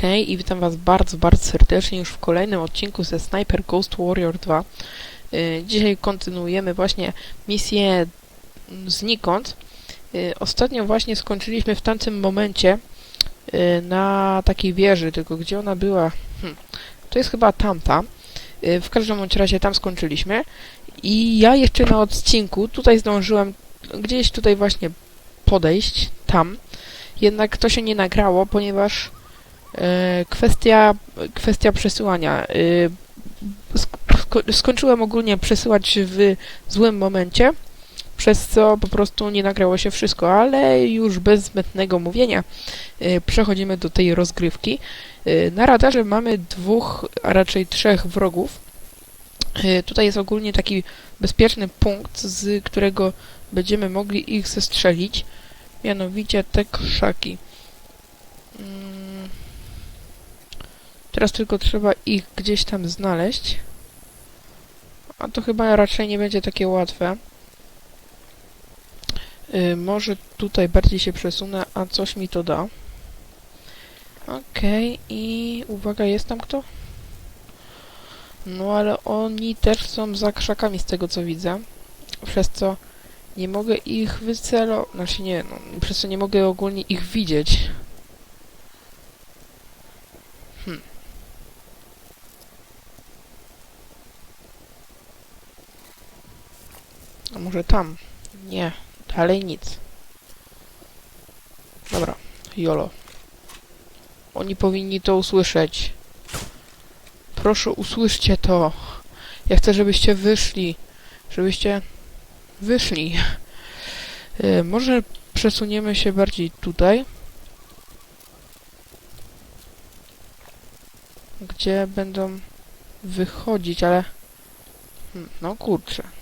Okej, i witam Was bardzo, bardzo serdecznie już w kolejnym odcinku ze Sniper Ghost Warrior 2. Y, Dzisiaj kontynuujemy właśnie misję znikąd. Y, Ostatnio właśnie skończyliśmy w tamtym momencie y, na takiej wieży, tylko gdzie ona była? Hm. To jest chyba tamta. W każdym bądź razie tam skończyliśmy. I ja jeszcze na odcinku tutaj zdążyłem gdzieś tutaj właśnie podejść, tam. Jednak to się nie nagrało, ponieważ kwestia, kwestia przesyłania. E, sko- skończyłem ogólnie przesyłać w złym momencie, przez co po prostu nie nagrało się wszystko, ale już bez zbędnego mówienia e, przechodzimy do tej rozgrywki. E, Na radarze mamy dwóch, a raczej trzech wrogów. E, Tutaj jest ogólnie taki bezpieczny punkt, z którego będziemy mogli ich zestrzelić, mianowicie te krzaki. Teraz tylko trzeba ich gdzieś tam znaleźć. A to chyba raczej nie będzie takie łatwe. Yy, może tutaj bardziej się przesunę, a coś mi to da. Okej, i uwaga, jest tam kto? No ale oni też są za krzakami z tego co widzę. Przez co nie mogę ich wycelować. Znaczy nie, no, przez co nie mogę ogólnie ich widzieć. A może tam? Nie, dalej nic. Dobra, jolo. Oni powinni to usłyszeć. Proszę, usłyszcie to. Ja chcę, żebyście wyszli. Żebyście wyszli. Y, może przesuniemy się bardziej tutaj. Gdzie będą wychodzić, ale... Hmm, No kurczę.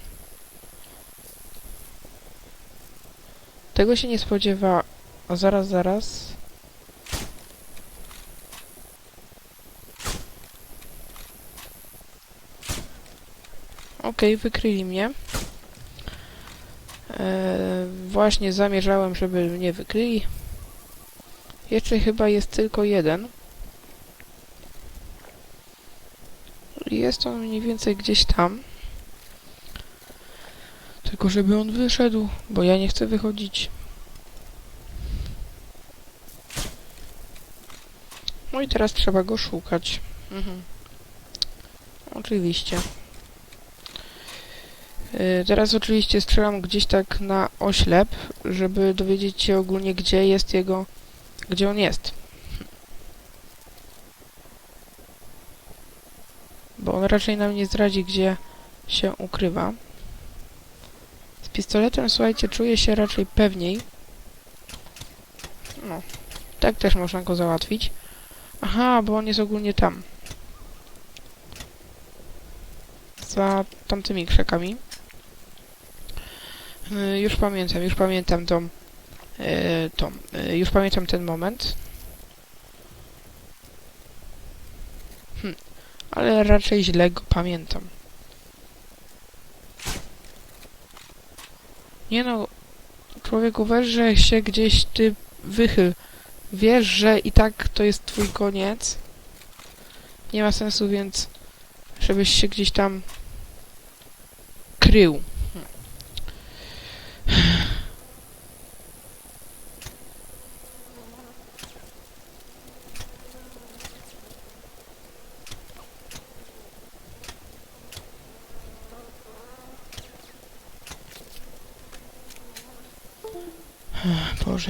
Tego się nie spodziewa... O, zaraz, zaraz. Okej, wykryli mnie. Eee, właśnie zamierzałem, żeby mnie wykryli. Jeszcze chyba jest tylko jeden. Jest on mniej więcej gdzieś tam. Tylko żeby on wyszedł, bo ja nie chcę wychodzić. No i teraz trzeba go szukać. Mhm. Oczywiście. Yy, teraz oczywiście strzelam gdzieś tak na oślep, żeby dowiedzieć się ogólnie gdzie jest jego... gdzie on jest. Bo on raczej nam nie zdradzi gdzie się ukrywa. Pistoletem, słuchajcie, czuję się raczej pewniej. No, tak też można go załatwić. Aha, bo on jest ogólnie tam. Za tamtymi krzakami. Yy, już pamiętam, już pamiętam tą... Yy, tą. Yy, już pamiętam ten moment. Hm, ale raczej źle go pamiętam. Nie no, człowieku, weź, że się gdzieś ty wychyl. Wiesz, że i tak to jest twój koniec. Nie ma sensu, więc żebyś się gdzieś tam krył.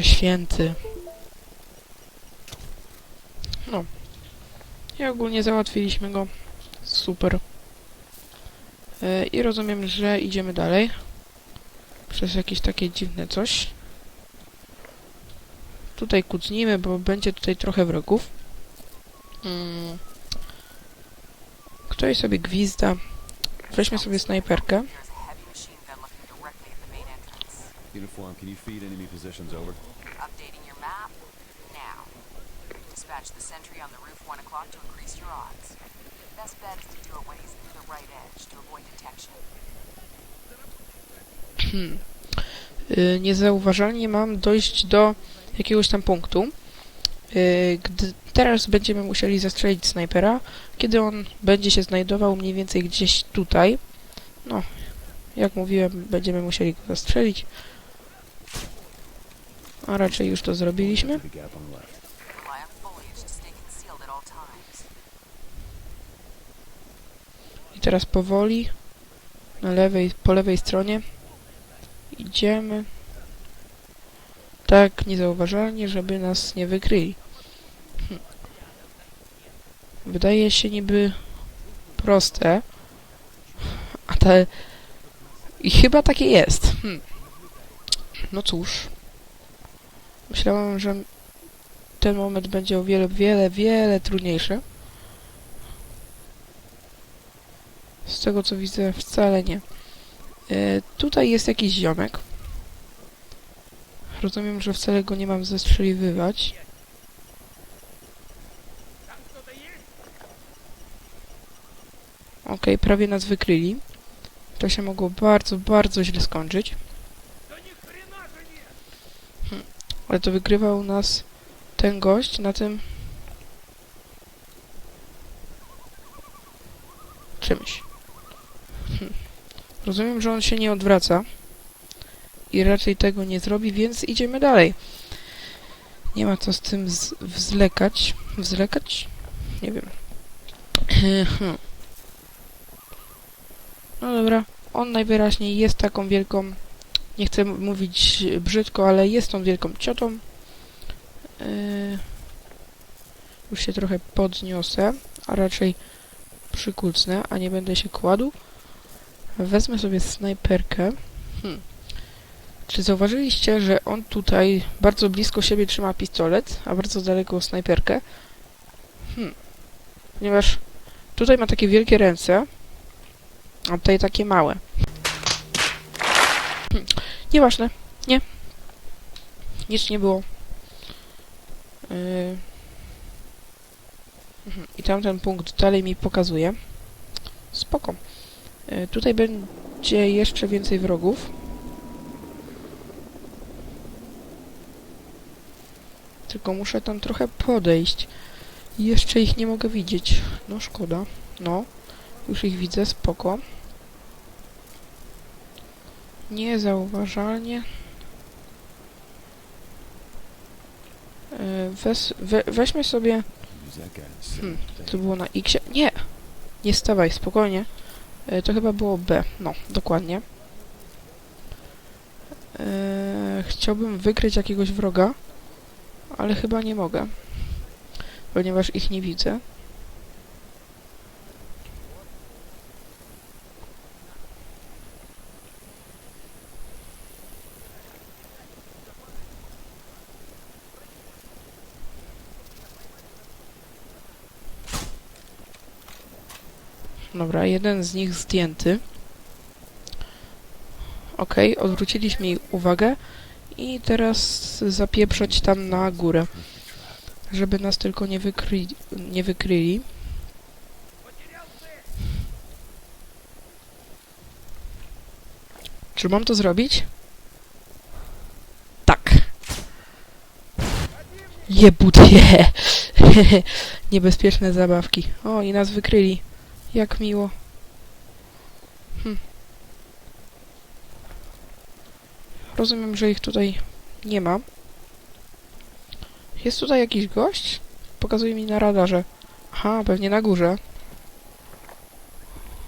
Święty. No. I ogólnie załatwiliśmy go. Super. E, I rozumiem, że idziemy dalej. Przez jakieś takie dziwne coś. Tutaj kucnijmy, bo będzie tutaj trochę wrogów. Mm. Ktoś sobie gwizda. Weźmy sobie snajperkę. Uniform, can you feed enemy positions over? Updating your map now. Dispatch the sentry on the roof 1 o'clock to increase your odds. Best bet is to do it when he's near the right edge to avoid detection. Hmm. Y, niezauważalnie mam dojść do jakiegoś tam punktu. Y, Gdy Teraz będziemy musieli zastrzelić snajpera, kiedy on będzie się znajdował mniej więcej gdzieś tutaj. No, jak mówiłem, będziemy musieli go zastrzelić. A raczej już to zrobiliśmy. I teraz powoli na lewej, po lewej stronie idziemy tak niezauważalnie, żeby nas nie wykryli. Hm. Wydaje się niby proste, a te... I chyba takie jest. Hm. No cóż. Myślałem, że ten moment będzie o wiele, wiele, wiele trudniejszy. Z tego co widzę, wcale nie. E, tutaj jest jakiś ziomek. Rozumiem, że wcale go nie mam zestrzeliwywać. Okej, prawie nas wykryli. To się mogło bardzo, bardzo źle skończyć. Hm. Ale to wygrywał nas ten gość na tym czymś. Hm. Rozumiem, że on się nie odwraca i raczej tego nie zrobi, więc idziemy dalej. Nie ma co z tym wzlekać. Wzlekać? Nie wiem. No dobra. On najwyraźniej jest taką wielką... Nie chcę mówić brzydko, ale jest tą wielką ciotą. Yy, już się trochę podniosę, a raczej przykucnę, a nie będę się kładł. Wezmę sobie snajperkę. Hmm. Czy zauważyliście, że on tutaj bardzo blisko siebie trzyma pistolet, a bardzo daleko snajperkę? Hmm. Ponieważ tutaj ma takie wielkie ręce, a tutaj takie małe. Nieważne. Nie. Nic nie było. Yy. Mhm. I tamten punkt dalej mi pokazuje. Spoko. E, Tutaj będzie jeszcze więcej wrogów. Tylko muszę tam trochę podejść. Jeszcze ich nie mogę widzieć. No szkoda. No. Już ich widzę, spoko. Niezauważalnie. E, Wes, we, weźmy sobie Hmm, to było na X. Nie! Nie stawaj, spokojnie. E, to chyba było B. No, dokładnie. E, chciałbym wykryć jakiegoś wroga, ale chyba nie mogę. Ponieważ ich nie widzę. Dobra, jeden z nich zdjęty. Okej, odwróciliśmy jej uwagę i teraz zapieprzać tam na górę, żeby nas tylko nie, wykry nie wykryli. Czy mam to zrobić? Tak. Jebutje. Niebezpieczne zabawki. O, i nas wykryli. Jak miło. Hm. Rozumiem, że ich tutaj nie ma. Jest tutaj jakiś gość? Pokazuje mi na radarze. Aha, pewnie na górze.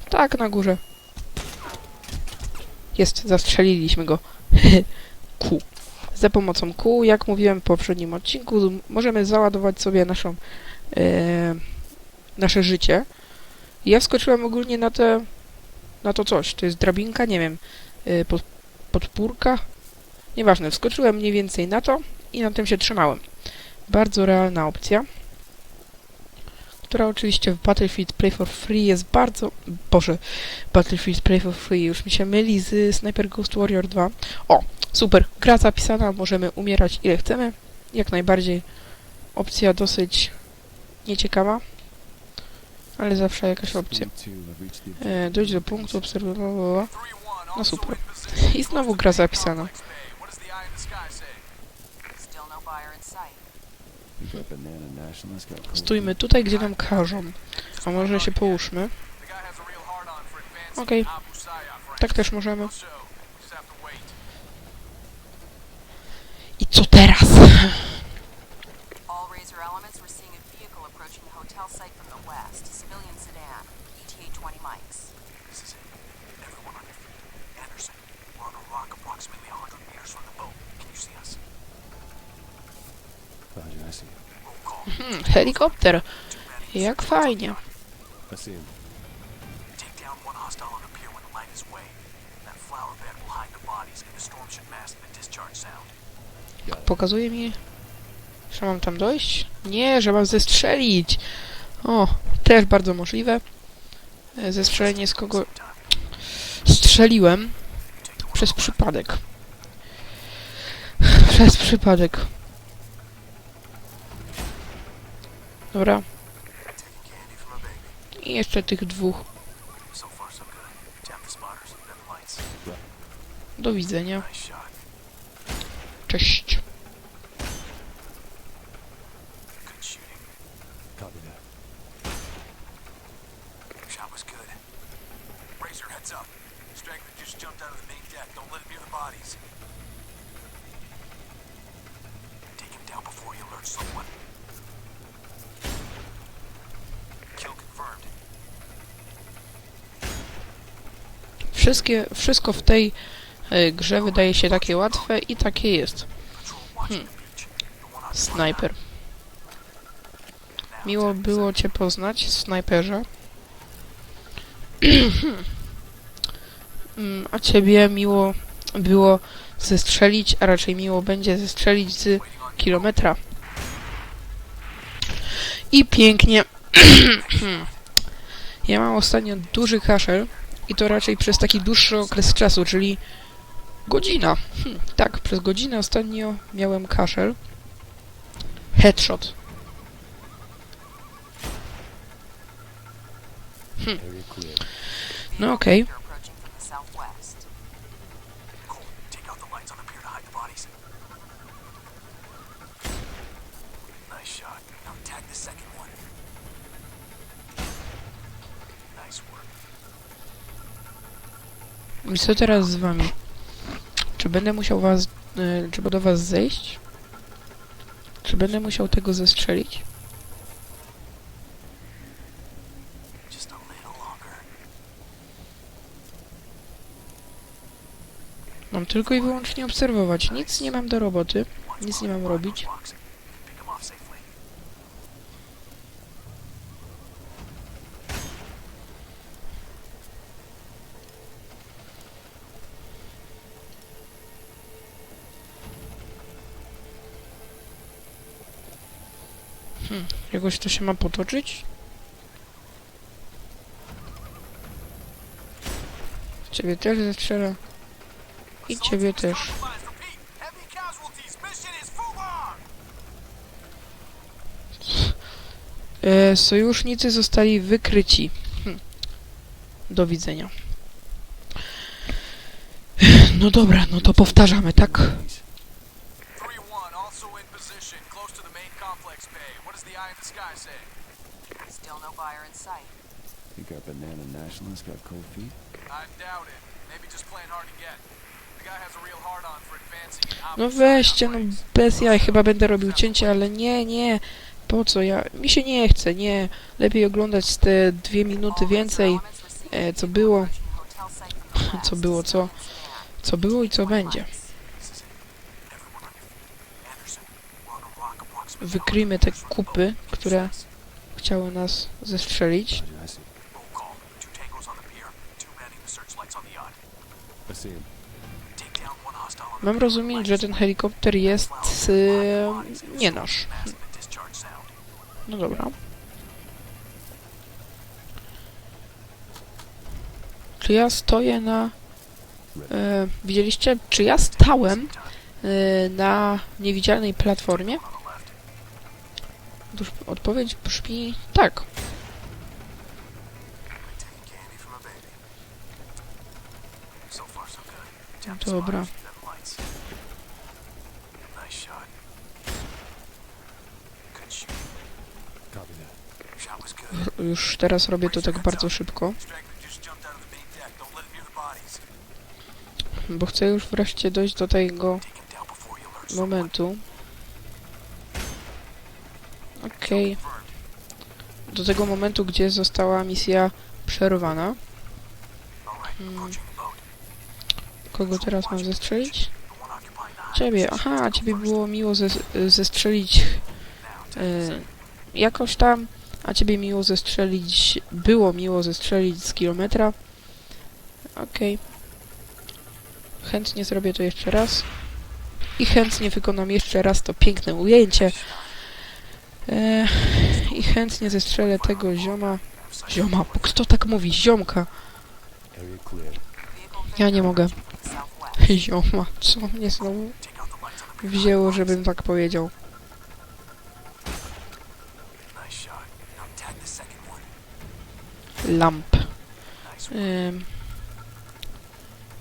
Tak, na górze. Jest, zastrzeliliśmy go. Q. Za pomocą Q, jak mówiłem w poprzednim odcinku, możemy załadować sobie naszą, e, nasze życie. Ja wskoczyłem ogólnie na te, na to coś. To jest drabinka, nie wiem, y, pod, podpórka. Nieważne, wskoczyłem mniej więcej na to i na tym się trzymałem. Bardzo realna opcja, która oczywiście w Battlefield Play for Free jest bardzo... Boże, Battlefield Play for Free już mi się myli z Sniper Ghost Warrior 2. O, super, gra zapisana, możemy umierać ile chcemy. Jak najbardziej opcja dosyć nieciekawa, ale zawsze jakaś opcja. E, dojść do punktu, obserwować. No super. I znowu gra zapisana. Stójmy tutaj, gdzie nam każą. A może się połóżmy? Okej. Right Tak też możemy. I co teraz? Discharge sound. Got it. Pokazuje mi, że mam tam dojść? Nie, że mam zestrzelić. O, też bardzo możliwe. E, Zestrzelenie z kogo strzeliłem przez przypadek. Przez przypadek. Dobra, i jeszcze tych dwóch. So far, so Wszystkie, wszystko w tej e, grze wydaje się takie łatwe i takie jest. Hmm. Snajper. Miło było Cię poznać, snajperze. Mm, A Ciebie miło było zestrzelić, a raczej miło będzie zestrzelić z kilometra. I pięknie. ja mam ostatnio duży kaszel i to raczej przez taki dłuższy okres czasu, czyli godzina. Hm, tak, przez godzinę ostatnio miałem kaszel. Headshot. Clear. No okej. They're co teraz z wami? Czy będę musiał was, y, czy do was zejść? Czy będę musiał tego zestrzelić? Longer. Mam tylko i wyłącznie obserwować. Nic nie mam do roboty. Nic nie mam robić. Jakoś to się ma potoczyć? Ciebie też zestrzelę. I ciebie też. E, sojusznicy zostali wykryci. Hm. Do widzenia. No dobra, no to powtarzamy, tak? Sky say? Still no buyer in sight. You got banana nationalists got cold feet? I doubt it. Maybe just playing hard to get. The guy has a real hard on for advancing in No weźcie, no bez jaj, chyba będę robił cięcie, ale nie, nie. Po co? Ja, mi się nie chce, nie. Lepiej oglądać te dwie minuty więcej, e, co było, co było, co, co było i co będzie. This is it. Everyone on your feet. Anderson, we're on a rock approximately Wykryjmy te kupy, które chciały nas zestrzelić. Mam rozumieć, że ten helikopter jest e, nie nasz. No dobra. Czy ja stoję na... E, widzieliście? Czy ja stałem e, na niewidzialnej platformie? Odpowiedź brzmi tak. Dobra. Już teraz robię to tak bardzo szybko. Bo chcę już wreszcie dojść do tego momentu, Okej. Confirmed. Do tego momentu, gdzie została misja przerwana. Hmm. Kogo teraz mam zestrzelić? Ciebie. Aha, ciebie było miło zes zestrzelić e, jakoś tam, a ciebie miło zestrzelić, było miło zestrzelić z kilometra. Okej. Chętnie zrobię to jeszcze raz. I chętnie wykonam jeszcze raz to piękne ujęcie. E, I chętnie zestrzelę tego zioma. Zioma, kto tak mówi? Ziomka. Ja nie mogę. Zioma. Co mnie znowu wzięło, żebym tak powiedział. Lamp. Ym.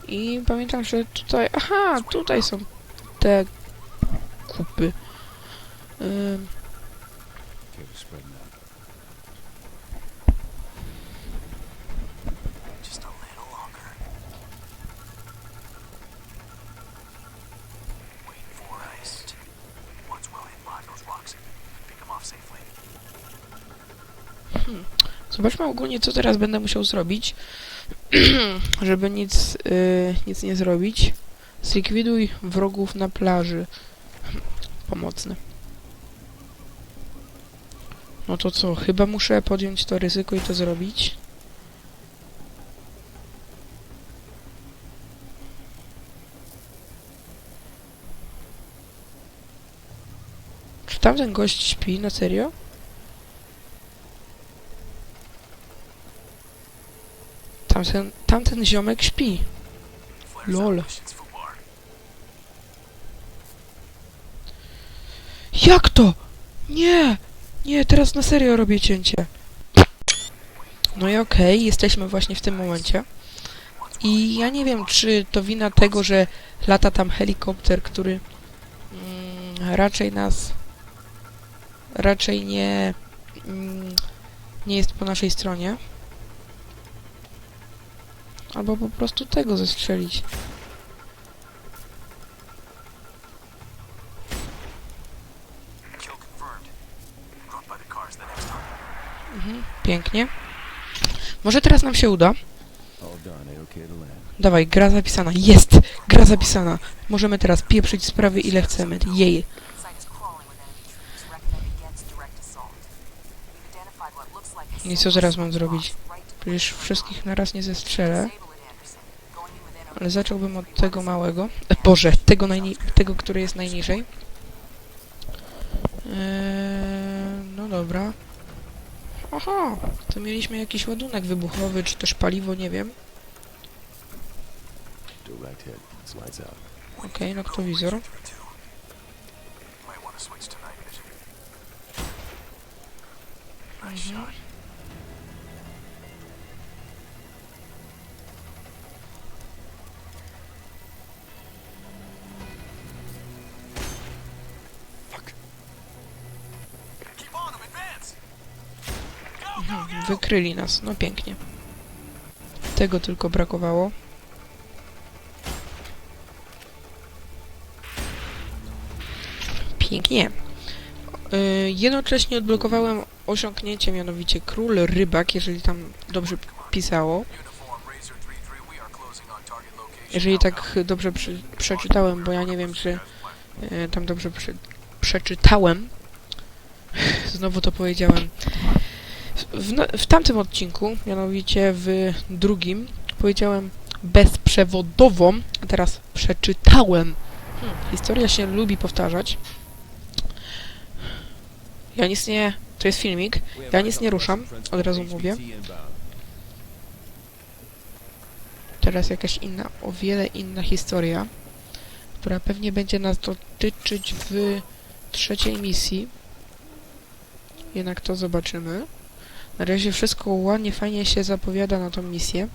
I pamiętam, że tutaj... Aha, tutaj są te kupy. Ym, Zobaczmy ogólnie, co teraz będę musiał zrobić, żeby nic, y, nic nie zrobić. Zlikwiduj wrogów na plaży. Pomocne. No to co, chyba muszę podjąć to ryzyko i to zrobić. Czy tamten gość śpi? Na serio? Tamten, tamten ziomek śpi. Lol. Jak to? Nie! Nie, teraz na serio robię cięcie. No i okej, jesteśmy właśnie w tym momencie. I ja nie wiem, czy to wina tego, że lata tam helikopter, który mm, raczej nas raczej nie mm, nie jest po naszej stronie. Albo po prostu tego zestrzelić. Mhm, pięknie. Może teraz nam się uda. Dawaj, gra zapisana. Jest! Gra zapisana. Możemy teraz pieprzyć sprawy ile chcemy. Jej. I co teraz mam zrobić? Przecież wszystkich naraz nie zestrzelę. Ale zacząłbym od tego małego. E, Boże, tego, tego który jest najniżej. Eee, no dobra. Aha, to mieliśmy jakiś ładunek wybuchowy, czy też paliwo, nie wiem. Okej, noktowizor. Three, Wykryli nas, no pięknie. Tego tylko brakowało. Pięknie. Yy, jednocześnie odblokowałem osiągnięcie, mianowicie Król Rybak, jeżeli tam dobrze pisało. Uniform Razor 3-3, we are closing on target location. Jeżeli tak dobrze przy, przeczytałem, bo ja nie wiem, czy e, tam dobrze przy, przeczytałem. Znowu to powiedziałem. W, na- w tamtym odcinku, mianowicie w drugim, powiedziałem bezprzewodową, a teraz przeczytałem. Hmm, historia się lubi powtarzać. Ja nic nie... To jest filmik. Ja nic nie ruszam, od razu mówię. teraz jakaś inna, o wiele inna historia, która pewnie będzie nas dotyczyć w trzeciej misji. Jednak to zobaczymy. Na razie wszystko ładnie, fajnie się zapowiada na tą misję.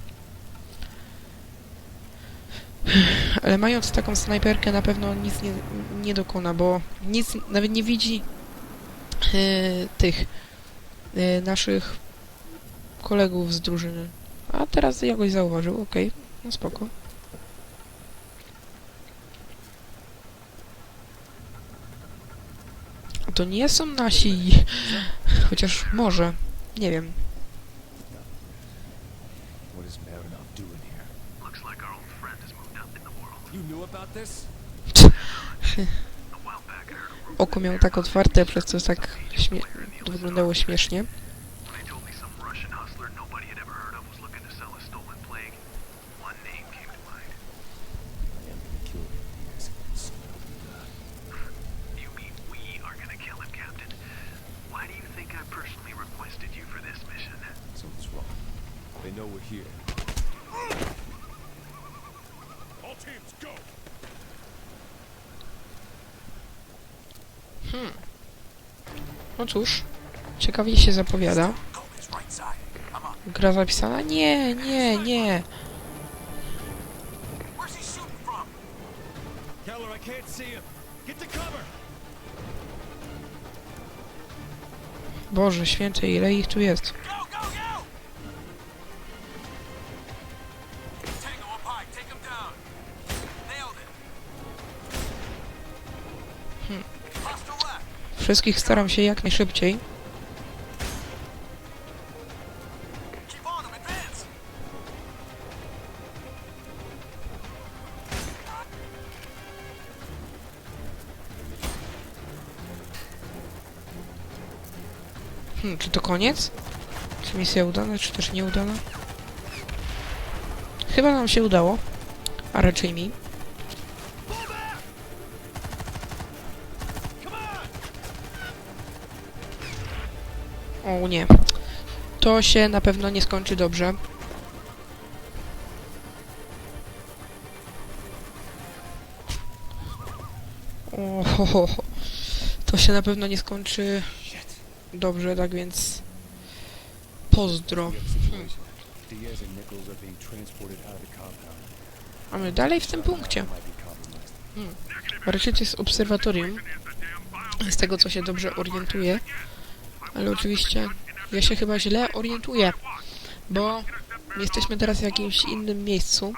Ale mając taką snajperkę na pewno nic nie, nie dokona, bo nic nawet nie widzi e, tych e, naszych kolegów z drużyny. A teraz jakoś zauważył, okej, no spoko. To nie są nasi, chociaż może, nie wiem. What is Marinov doing here? Looks like our old friend has moved up in the world. You knew about this? A while back, I heard a rumor Oko miał tak otwarte, przez co tak śmie wyglądało śmiesznie. No cóż, ciekawie się zapowiada. Gra zapisana? Nie, nie, nie. Boże święty, ile ich tu jest? Wszystkich staram się jak najszybciej. Hmm, czy to koniec? Czy misja udana, czy też nieudana? Chyba nam się udało. A raczej mi. Nie. To się na pewno nie skończy dobrze. To się na pewno nie skończy dobrze, tak więc pozdro. Have a my dalej w tym punkcie. Compromised. Raczej to jest obserwatorium, z tego co się dobrze orientuję, ale oczywiście ja się chyba źle orientuję, bo jesteśmy teraz w jakimś innym miejscu.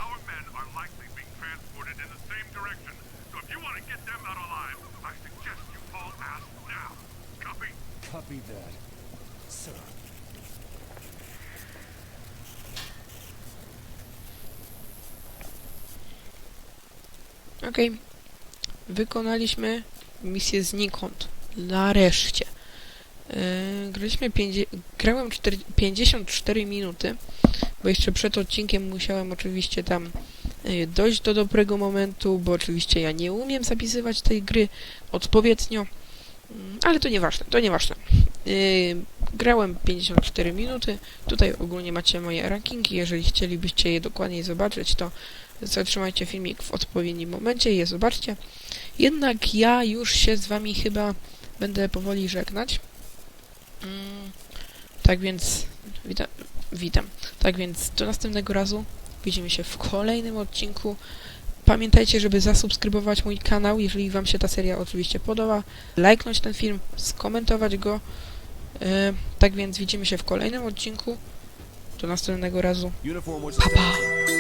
Okej, wykonaliśmy misję znikąd. Nareszcie. Yy, graliśmy grałem cztery- 54 minuty, bo jeszcze przed odcinkiem musiałem oczywiście tam yy, dojść do dobrego momentu, bo oczywiście ja nie umiem zapisywać tej gry odpowiednio, Mm, ale to nieważne, to nieważne. Yy, grałem 54 minuty, tutaj ogólnie macie moje rankingi, jeżeli chcielibyście je dokładniej zobaczyć, to zatrzymajcie filmik w odpowiednim momencie i je zobaczcie. Jednak ja już się z wami chyba będę powoli żegnać. Mm, tak więc witam, witam. Tak więc do następnego razu. Widzimy się w kolejnym odcinku. Pamiętajcie, żeby zasubskrybować mój kanał, jeżeli wam się ta seria oczywiście podoba. Lajknąć ten film, skomentować go. E, tak więc widzimy się w kolejnym odcinku. Do następnego razu. Pa pa!